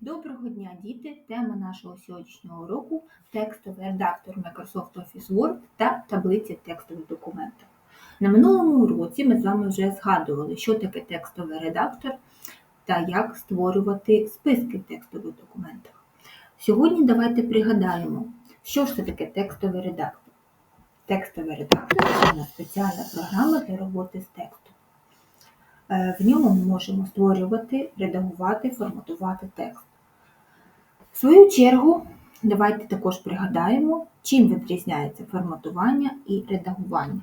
Доброго дня, діти! Тема нашого сьогоднішнього уроку текстовий редактор Microsoft Office Word та таблиці текстових документів. На минулому уроці ми з вами вже згадували, що таке текстовий редактор та як створювати списки в текстових документах. Сьогодні давайте пригадаємо, що ж це таке текстовий редактор. Текстовий редактор це у нас спеціальна програма для роботи з текстом. Е, В ньому ми можемо створювати, редагувати, форматувати текст. В свою чергу, давайте також пригадаємо, чим відрізняється форматування і редагування.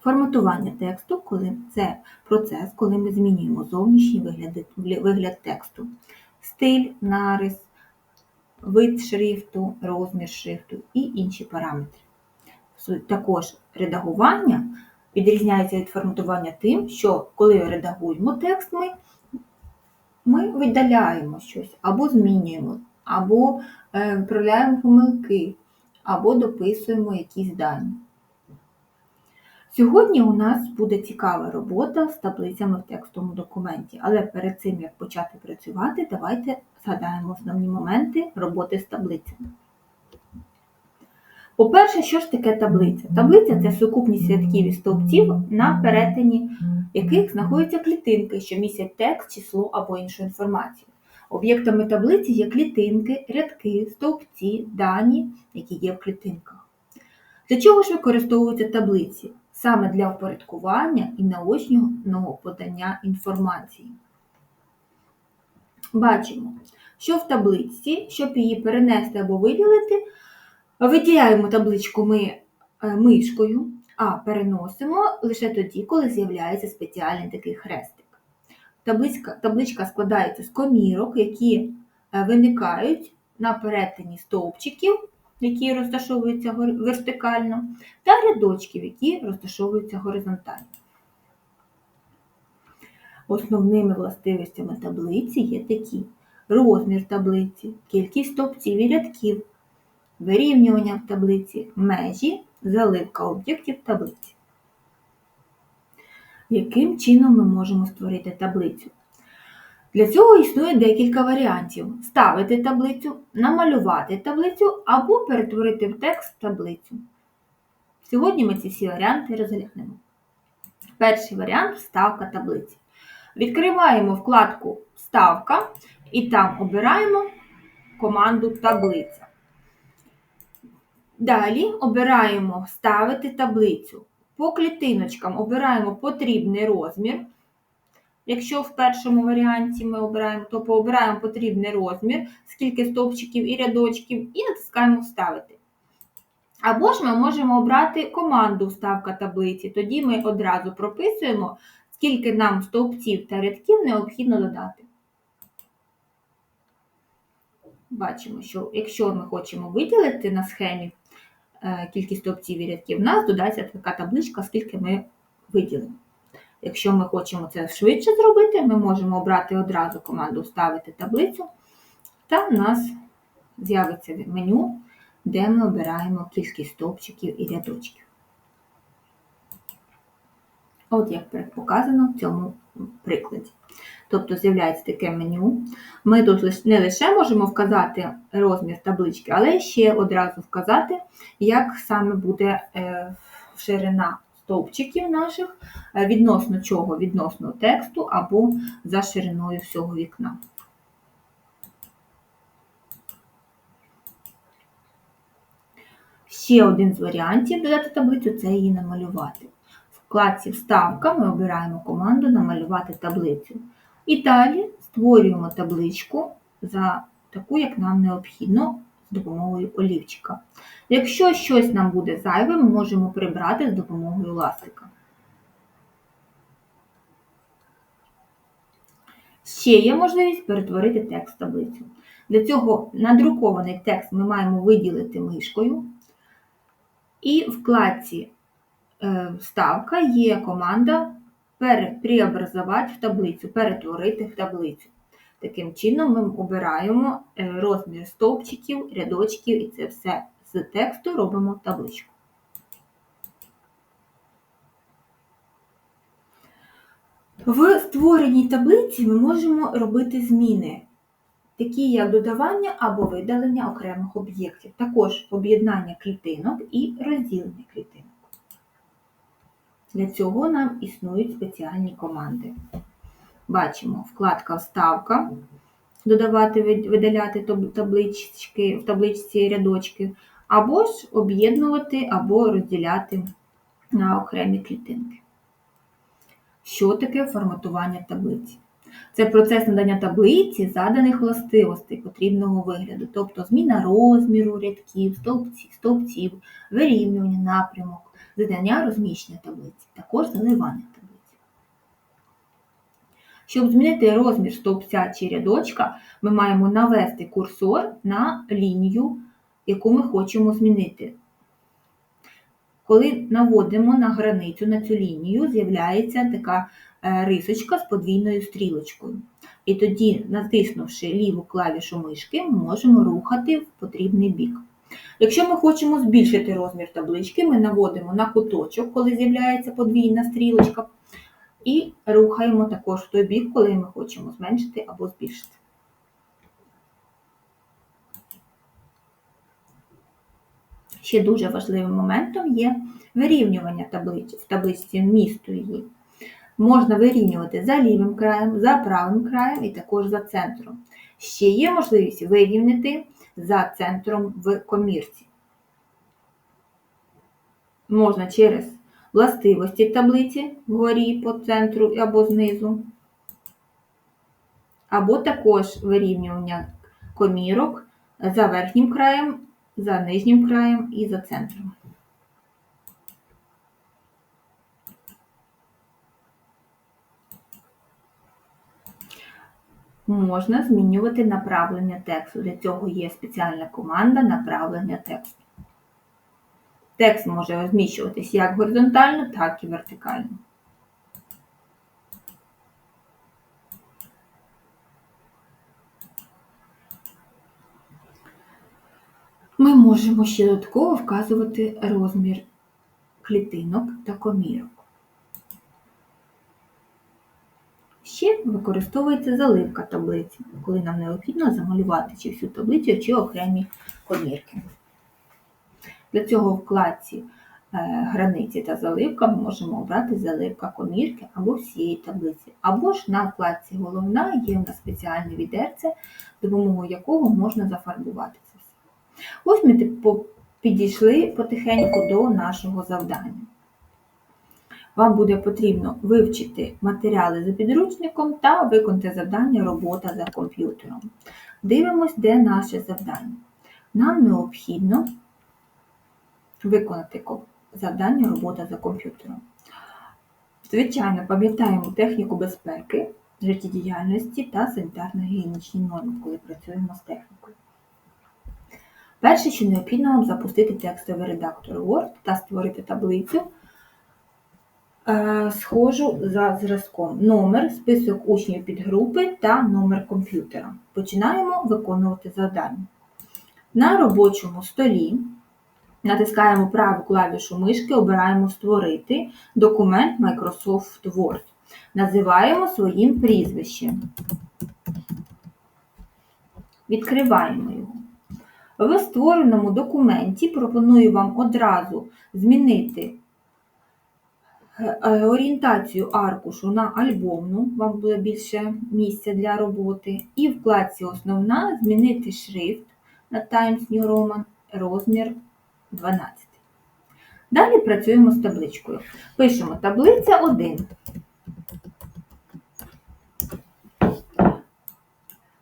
Форматування тексту коли це процес, коли ми змінюємо зовнішній вигляд, вигляд тексту, стиль, нарис, вид шрифту, розмір шрифту і інші параметри. Також редагування відрізняється від форматування тим, що коли редагуємо текст, ми, ми видаляємо щось, або змінюємо, або е, виправляємо помилки, або дописуємо якісь дані. Сьогодні у нас буде цікава робота з таблицями в текстовому документі, але перед цим, як почати працювати, давайте згадаємо основні моменти роботи з таблицями. По-перше, що ж таке таблиця? Таблиця це сукупність рядків і стовпців, на перетині яких знаходяться клітинки, що містять текст, число або іншу інформацію. Об'єктами таблиці є клітинки, рядки, стовпці, дані, які є в клітинках. Для чого ж використовуються таблиці? Саме для впорядкування і наочного подання інформації. Бачимо, що в таблиці, щоб її перенести або виділити, Виділяємо табличку ми е, мишкою, а переносимо лише тоді, коли з'являється спеціальний такий хрестик. Табличка, табличка складається з комірок, які е, виникають на перетині стовпчиків, які розташовуються вертикально, та рядочків, які розташовуються горизонтально. Основними властивостями таблиці є такі: розмір таблиці, кількість стовпців і рядків вирівнювання в таблиці, межі, заливка об'єктів таблиці. Яким чином ми можемо створити таблицю? Для цього існує декілька варіантів: ставити таблицю, намалювати таблицю або перетворити в текст таблицю. Сьогодні ми ці всі варіанти розглянемо. Перший варіант вставка таблиці. Відкриваємо вкладку Вставка і там обираємо команду Таблиця. Далі обираємо Вставити таблицю. По клітиночкам обираємо потрібний розмір. Якщо в першому варіанті ми обираємо, то пообираємо потрібний розмір, скільки стовпчиків і рядочків, і натискаємо Вставити. Або ж ми можемо обрати команду Вставка таблиці. Тоді ми одразу прописуємо, скільки нам стовпців та рядків необхідно додати. Бачимо, що якщо ми хочемо виділити на схемі кількість опцій і рядків, в нас додається така табличка, скільки ми виділимо. Якщо ми хочемо це швидше зробити, ми можемо обрати одразу команду Вставити таблицю, та в нас з'явиться меню, де ми обираємо кількість стовпчиків і рядочків. От як показано в цьому прикладі. Тобто з'являється таке меню. Ми тут не лише можемо вказати розмір таблички, але ще одразу вказати, як саме буде е, ширина стовпчиків наших, е, відносно чого, відносно тексту або за шириною всього вікна. Ще один з варіантів додати таблицю це її намалювати. Вкладці Вставка ми обираємо команду Намалювати таблицю. І далі створюємо табличку за таку, як нам необхідно, з допомогою олівчика. Якщо щось нам буде зайве, ми можемо прибрати з допомогою ластика. Ще є можливість перетворити текст в таблицю. Для цього надрукований текст ми маємо виділити мишкою. І в вкладці е, Вставка є команда преобразувати в таблицю, перетворити в таблицю. Таким чином, ми обираємо е, розмір стовпчиків, рядочків, і це все з тексту робимо табличку. В створеній таблиці ми можемо робити зміни. такі як додавання або видалення окремих об'єктів, також об'єднання клітинок і розділення клітинок. Для цього нам існують спеціальні команди. Бачимо вкладка Вставка, додавати, видаляти таблички, в табличці рядочки, або ж об'єднувати або розділяти на окремі клітинки. Що таке форматування таблиці? Це процес надання таблиці заданих властивостей потрібного вигляду, тобто зміна розміру, рядків, стовпців, вирівнювання напрямок, задання розміщення таблиці, також заливання таблиці. Щоб змінити розмір стовпця чи рядочка, ми маємо навести курсор на лінію, яку ми хочемо змінити. Коли наводимо на границю на цю лінію, з'являється така е, рисочка з подвійною стрілочкою. І тоді, натиснувши ліву клавішу мишки, ми можемо рухати в потрібний бік. Якщо ми хочемо збільшити розмір таблички, ми наводимо на куточок, коли з'являється подвійна стрілочка, і рухаємо також в той бік, коли ми хочемо зменшити або збільшити. Ще дуже важливим моментом є вирівнювання таблиці, в табличці вмісту її. Можна вирівнювати за лівим краєм, за правим краєм і також за центром. Ще є можливість вирівняти за центром в комірці. Можна через властивості таблиці вгорі по центру або знизу, або також вирівнювання комірок за верхнім краєм за нижнім краєм і за центром. Можна змінювати направлення тексту. Для цього є спеціальна команда направлення тексту. Текст може розміщуватись як горизонтально, так і вертикально. Ми можемо ще додатково вказувати розмір клітинок та комірок. Ще використовується заливка таблиці, коли нам необхідно замалювати чи всю таблицю, чи окремі комірки. Для цього в вкладці е, границі та заливка ми можемо обрати заливка комірки або всієї таблиці. Або ж на вкладці Головна є в нас спеціальне відерце, допомогою якого можна зафарбувати. це все. Ось ми підійшли потихеньку до нашого завдання. Вам буде потрібно вивчити матеріали за підручником та виконати завдання робота за комп'ютером. Дивимось, де наше завдання. Нам необхідно виконати завдання робота за комп'ютером. Звичайно, пам'ятаємо техніку безпеки, життєдіяльності та санітарно-гігієнічні норми, коли працюємо з технікою. Перше, що необхідно вам запустити текстовий редактор Word та створити таблицю, схожу за зразком. Номер, список учнів підгрупи та номер комп'ютера. Починаємо виконувати завдання. На робочому столі натискаємо праву клавішу мишки, обираємо Створити документ Microsoft Word. Називаємо своїм прізвищем. Відкриваємо його. В створеному документі пропоную вам одразу змінити е, орієнтацію аркушу на альбомну, вам буде більше місця для роботи, і вкладці Основна змінити шрифт на Times New Roman розмір 12. Далі працюємо з табличкою. Пишемо таблиця 1.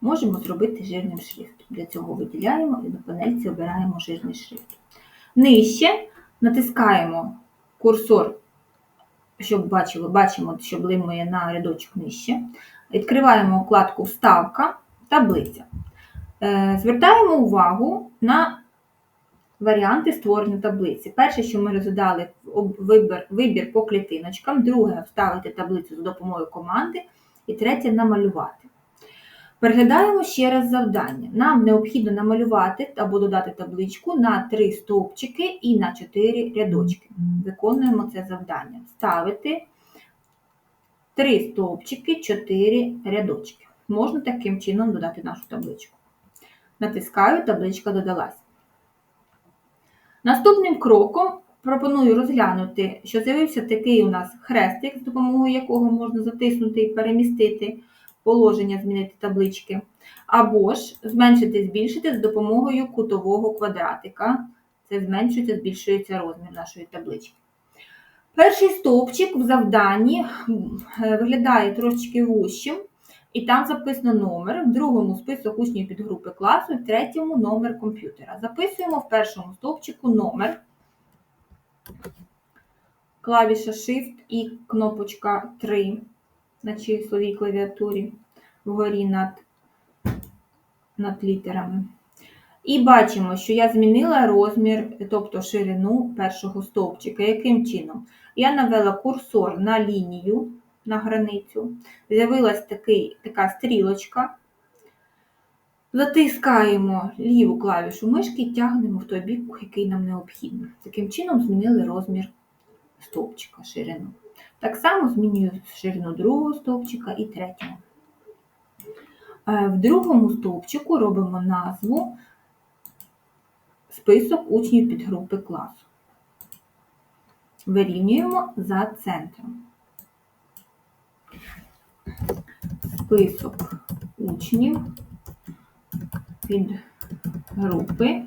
Можемо зробити жирним шрифтом. Для цього виділяємо і на панельці обираємо жирний шрифт. Нижче натискаємо курсор, щоб бачили, бачимо, що блимує на рядочок нижче. Відкриваємо вкладку Вставка, таблиця. Е, звертаємо увагу на варіанти створення таблиці. Перше, що ми розглядали, вибір, вибір по клітиночкам, друге вставити таблицю за допомогою команди, і третє намалювати. Переглядаємо ще раз завдання. Нам необхідно намалювати або додати табличку на 3 стовпчики і на 4 рядочки. Виконуємо це завдання. Ставити 3 стовпчики, 4 рядочки. можна таким чином додати нашу табличку. Натискаю, табличка додалась. Наступним кроком пропоную розглянути, що з'явився такий у нас хрестик, з допомогою якого можна затиснути і перемістити положення, змінити таблички, або ж зменшити, збільшити з допомогою кутового квадратика. Це зменшується, збільшується розмір нашої таблички. Перший стовпчик в завданні е, виглядає трошечки вущим, і там записано номер, в другому список учнів підгрупи класу, в третьому номер комп'ютера. Записуємо в першому стовпчику номер, клавіша Shift і кнопочка 3 на числовій клавіатурі вгорі над, над літерами. І бачимо, що я змінила розмір, тобто ширину першого стовпчика. Яким чином? Я навела курсор на лінію, на границю, з'явилась така стрілочка. Затискаємо ліву клавішу мишки і тягнемо в той бік, який нам необхідно. Таким чином змінили розмір стовпчика, ширину. Так само змінюю ширину другого стовпчика і третього. Е, В другому стовпчику робимо назву список учнів підгрупи класу. Вирівнюємо за центром. Список учнів підгрупи,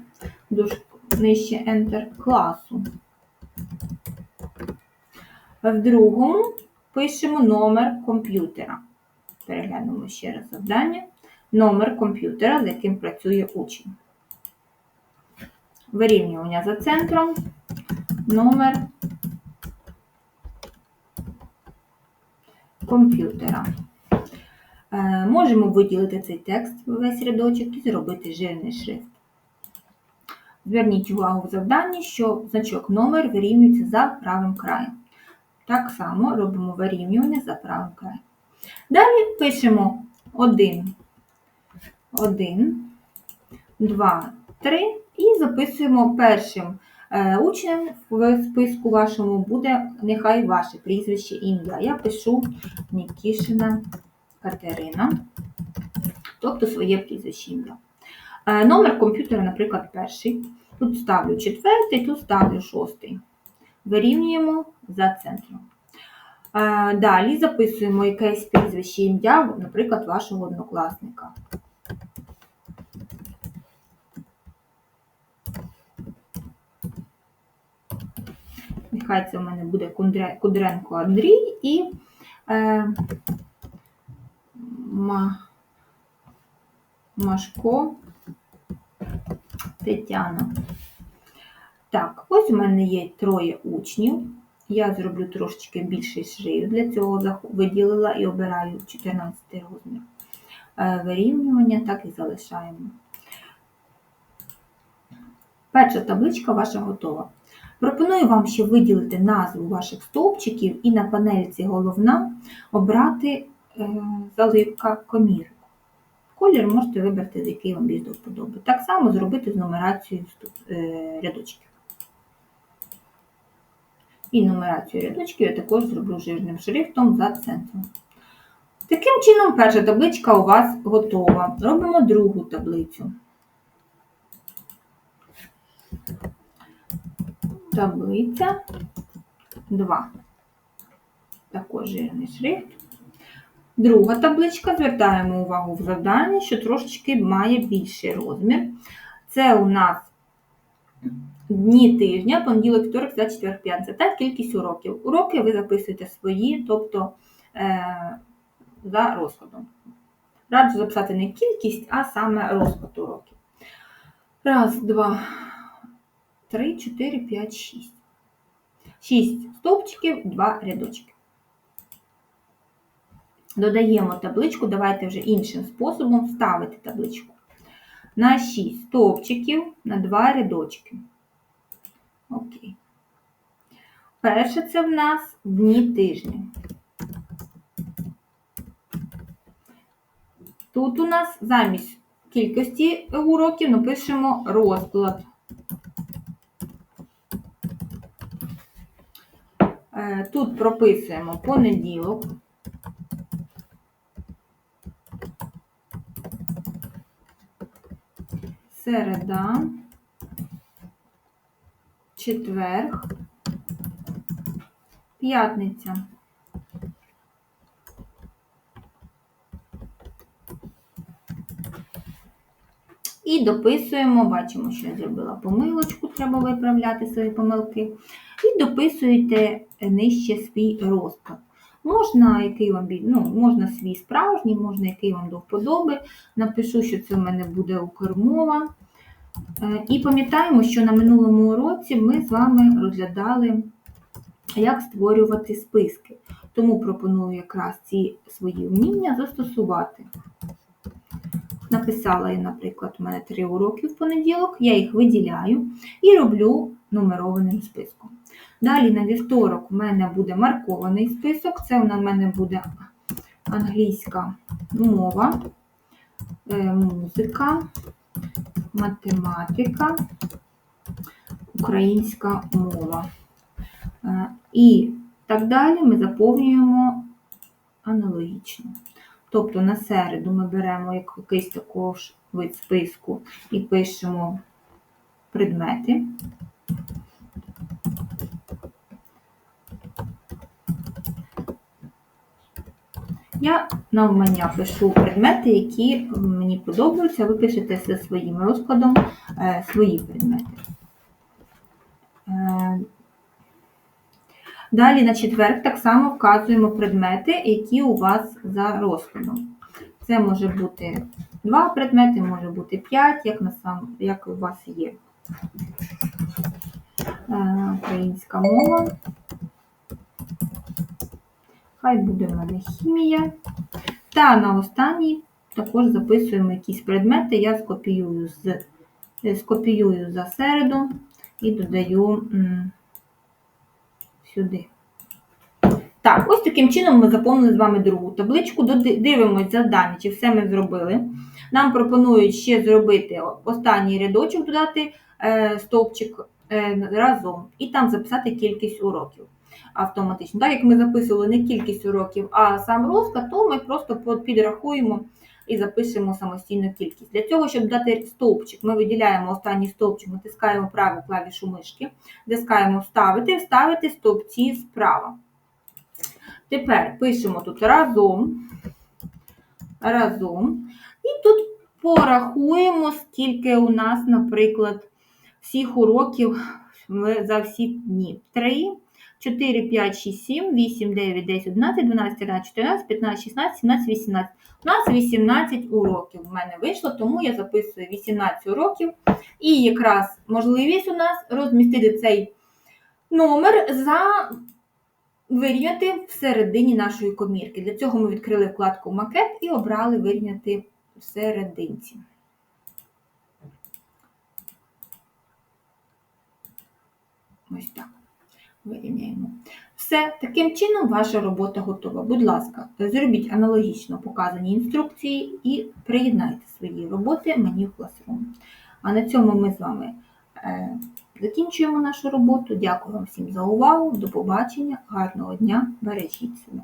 нижче Enter класу. В другому пишемо номер комп'ютера. Переглянемо ще раз завдання. Номер комп'ютера, з яким працює учень. Вирівнювання за центром, номер комп'ютера. Е, Можемо виділити цей текст весь рядочок і зробити жирний шрифт. Зверніть увагу в завданні, що значок номер вирівнюється за правим краєм. Так само робимо вирівнювання за правим краєм. Далі пишемо 1, 1, 2, 3 і записуємо першим е, учнем в списку вашому буде нехай ваше прізвище ім'я. Я пишу Нікішина Катерина, тобто своє прізвище ім'я. Е, Номер комп'ютера, наприклад, перший. Тут ставлю четвертий, тут ставлю шостий. Вирівнюємо за центром. Е, Далі записуємо якесь прізвище ім'я, наприклад, вашого однокласника. Нехай це в мене буде Кудренко Андрій і е, Машко Тетяна. Так, ось у мене є троє учнів. Я зроблю трошечки більший шрифт. Для цього виділила і обираю 14 розмір. Е, Вирівнювання так і залишаємо. Перша табличка ваша готова. Пропоную вам ще виділити назву ваших стовпчиків і на панельці головна обрати е, заливка комірок. Колір можете вибрати, який вам більш до вподоби. Так само зробити з нумерацією е, рядочків. І нумерацію рядочків я також зроблю жирним шрифтом за центром. Таким чином, перша табличка у вас готова. Робимо другу таблицю. Таблиця 2. Також жирний шрифт. Друга табличка, звертаємо увагу в завданні, що трошечки має більший розмір. Це у нас дні тижня, понеділок, вівторок, за четвер, п'ятниця та кількість уроків. Уроки ви записуєте свої, тобто е, за розкладом. Раджу записати не кількість, а саме розклад уроків. Раз, два, три, чотири, п'ять, шість. Шість стовпчиків, два рядочки. Додаємо табличку, давайте вже іншим способом вставити табличку. На 6 стовпчиків на 2 рядочки. Окей. Перше це в нас дні тижня. Тут у нас замість кількості уроків напишемо розклад. Е, Тут прописуємо понеділок. Середа, четверг, п'ятниця. І дописуємо, бачимо, що я зробила помилочку, треба виправляти свої помилки. І дописуєте нижче свій розклад. Можна, який вам ну, можна свій справжній, можна який вам до вподоби. Напишу, що це в мене буде укрмова. Е, І пам'ятаємо, що на минулому уроці ми з вами розглядали, як створювати списки. Тому пропоную якраз ці свої вміння застосувати. Написала я, наприклад, у мене три уроки в понеділок, я їх виділяю і роблю нумерованим списком. Далі на вівторок у мене буде маркований список, це в мене буде англійська мова, е, музика, математика, українська мова. Е, І так далі ми заповнюємо аналогічно. Тобто на середу ми беремо якийсь також вид списку і пишемо предмети. Я навмання пишу предмети, які мені подобаються. Ви пишете за своїм розкладом е, свої предмети. Е, Далі на четверг так само вказуємо предмети, які у вас за розкладом. Це може бути два предмети, може бути п'ять, як, на сам, як у вас є. Е, Українська мова. Хай буде в мене хімія. Та на останній також записуємо якісь предмети. Я скопіюю з, е, скопіюю за середу і додаю сюди. Так, ось таким чином ми заповнили з вами другу табличку. Дивимось завдання, чи все ми зробили. Нам пропонують ще зробити останній рядочок, додати е, стовпчик е, разом і там записати кількість уроків автоматично. Так як ми записували не кількість уроків, а сам розклад, то ми просто підрахуємо і запишемо самостійну кількість. Для цього, щоб дати стовпчик, ми виділяємо останній стовпчик, натискаємо праву клавішу мишки, натискаємо вставити, вставити стовпці справа. Тепер пишемо тут разом, разом. І тут порахуємо, скільки у нас, наприклад, всіх уроків за всі дні. 3, 4, 5, 6, 7, 8, 9, 10, 11, 12, 13, 14, 15, 16, 17, 18. У нас 18 уроків в мене вийшло, тому я записую 18 уроків. І якраз можливість у нас розмістити цей номер за вирівняти всередині нашої комірки. Для цього ми відкрили вкладку Макет і обрали вирівняти всерединці. Ось так. Вирівняємо. Все, таким чином ваша робота готова. Будь ласка, зробіть аналогічно показані інструкції і приєднайте свої роботи мені в Classroom. А на цьому ми з вами е, закінчуємо нашу роботу. Дякую вам всім за увагу. До побачення, гарного дня, бережіть себе.